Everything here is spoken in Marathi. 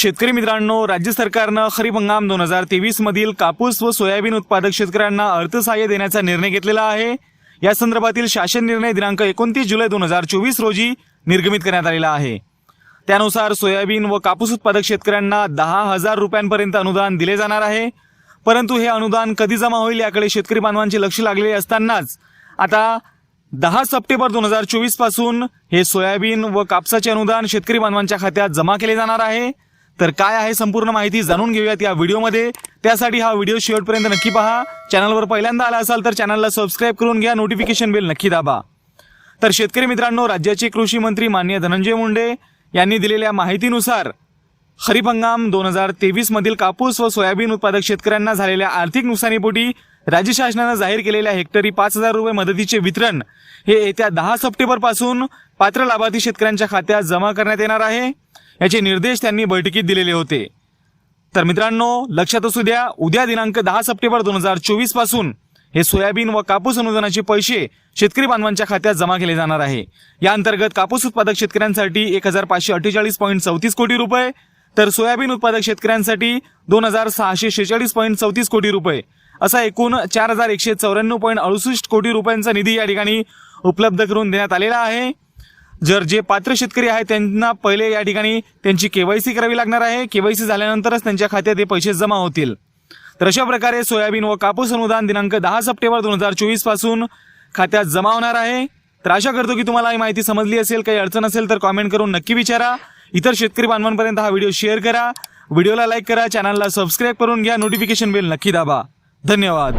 शेतकरी मित्रांनो राज्य सरकारनं खरीप हंगाम दोन हजार तेवीस मधील कापूस व सोयाबीन उत्पादक शेतकऱ्यांना अर्थसहाय्य देण्याचा निर्णय घेतलेला आहे. या संदर्भातील शासन निर्णय दिनांक एकोणतीस जुलै दोन हजार चोवीस रोजी निर्गमित करण्यात आलेला आहे. त्यानुसार सोयाबीन व कापूस उत्पादक शेतकऱ्यांना दहा हजार रुपयांपर्यंत अनुदान दिले जाणार आहे. परंतु हे अनुदान कधी जमा होईल याकडे शेतकरी बांधवांचे लक्ष लागलेले असतानाच आता दहा सप्टेंबर दोन हजार चोवीसपासून हे सोयाबीन व कापसाचे अनुदान शेतकरी बांधवांच्या खात्यात जमा केले जाणार आहे. तर काय आहे संपूर्ण माहिती जाणून घेऊयात या व्हिडिओमध्ये. त्यासाठी हा व्हिडिओ शेवटपर्यंत नक्की पहा. चॅनलवर पहिल्यांदा आला असाल तर चॅनलला सबस्क्राईब करून घ्या. नोटिफिकेशन बेल नक्की दाबा. तर शेतकरी मित्रांनो राज्याचे कृषी मंत्री मान्य धनंजय मुंडे यांनी दिलेल्या माहितीनुसार खरीप हंगाम दोन हजार तेवीसमधील कापूस व सोयाबीन उत्पादक शेतकऱ्यांना झालेल्या आर्थिक नुकसानीपोटी राज्य शासनानं जाहीर केलेल्या हेक्टरी पाच हजार रुपये मदतीचे वितरण हे येत्या दहा सप्टेंबरपासून पात्र लाभार्थी शेतकऱ्यांच्या खात्यात जमा करण्यात येणार आहे. याचे निर्देश त्यांनी बैठकीत दिलेले होते. तर मित्रांनो लक्षात असू द्या उद्या दिनांक दहा सप्टेंबर दोन हजार चोवीसपासून हे सोयाबीन व कापूस अनुदानाचे पैसे शेतकरी बांधवांच्या खात्यात जमा केले जाणार आहे. या अंतर्गत कापूस उत्पादक शेतकऱ्यांसाठी एक हजार पाचशे अठ्ठेचाळीस पॉईंट चौतीस कोटी रुपये तर सोयाबीन उत्पादक शेतकऱ्यांसाठी दोन हजार सहाशे शेहेचाळीस पॉईंट चौतीस कोटी रुपये असा एकूण चार हजार एकशे चौऱ्याण्णव पॉईंट अडुसष्ट कोटी रुपयांचा निधी या ठिकाणी उपलब्ध करून देण्यात आलेला आहे. जर जे पात्र शेतकरी आहेत त्यांना पहिले या ठिकाणी त्यांची केवायसी करावी लागणार आहे. केवायसी झाल्यानंतरच त्यांच्या खात्यात हे पैसे जमा होतील. तर अशा प्रकारे सोयाबीन व कापूस अनुदान दिनांक दहा सप्टेंबर दोन हजार चोवीसपासून खात्यात जमा होणार आहे. तर आशा करतो की तुम्हाला ही माहिती समजली असेल काही अडचण असेल तर कॉमेंट करून नक्की विचारा. इतर शेतकरी बांधवांपर्यंत हा व्हिडिओ शेअर करा. व्हिडिओला लाईक करा चॅनलला सबस्क्राईब करून घ्या. नोटिफिकेशन बेल नक्की दाबा. धन्यवाद.